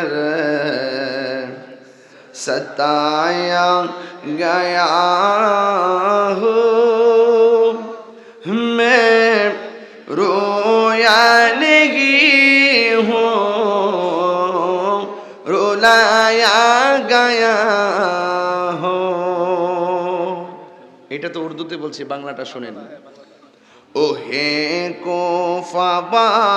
कर सताया गया हो मैं रोया नहीं हूँ रुलाया गया हो এটা তো উর্দুতে বলছি বাংলাটা শোনেন ওহে কোফাবাসী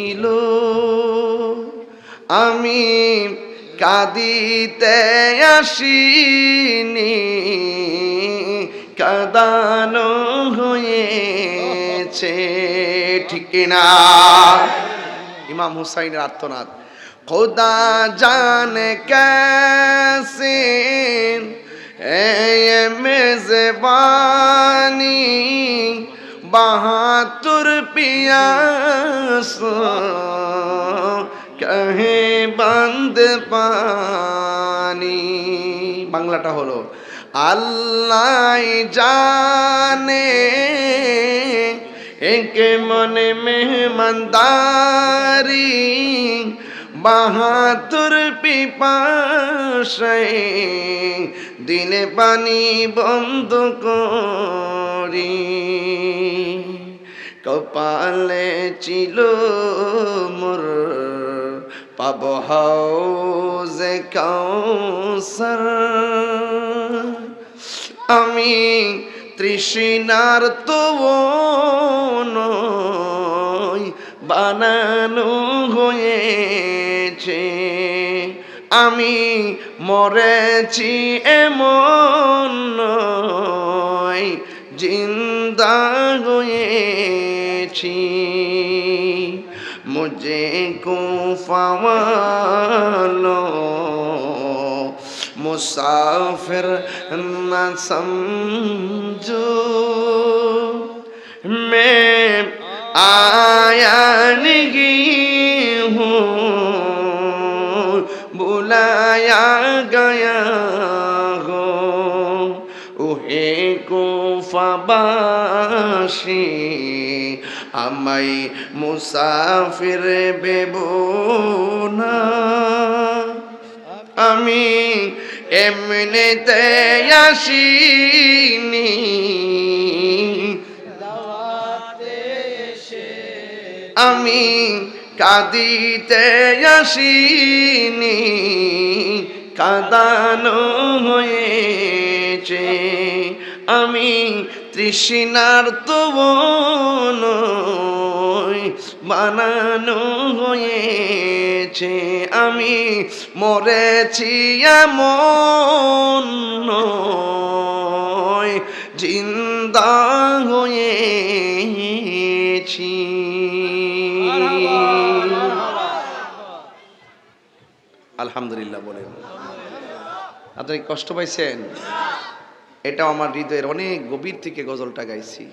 আমি কাঁদিতে আসিনি, কাদানো হয়েছে, ঠিক না ইমাম হুসাইনের আত্মনাথ খোদা জান কেসে মেজবানি বাহাতুর পিয়াস। কাহে বাঁধে পানি বাংলাটা হলো আল্লাহ জানে একে মনে মেহমানদারি বাহাতুর পিপাসে দিনে পানি বন্ধ করি কপালে ছিল মোর পাব হাউজে কাউসার। আমি তৃষ্ণার তো বানানো হয়েছে। আমি মরেছি এমন জিন্দা হয়েছি। مجھے کو فوالو مسافر نہ سمجھو میں आया निगी ہوں बुलाया गया ہو उहे کو فباشی আমাই মুসাফির বেব না। আমি এমনিতে আসিনি। আমি কাঁদিতে আসিনি। কাঁদানো হয়েছে আমি তৃষ্ণার তো বানানো হয়েছে। আমি মরেছি এমন জিন্দা হয়েছি। আলহামদুলিল্লাহ বলেন। আপনি কষ্ট পাইছেন? এটাও আমার হৃদয়ের অনেক গভীর থেকে গজলটা গাইছি।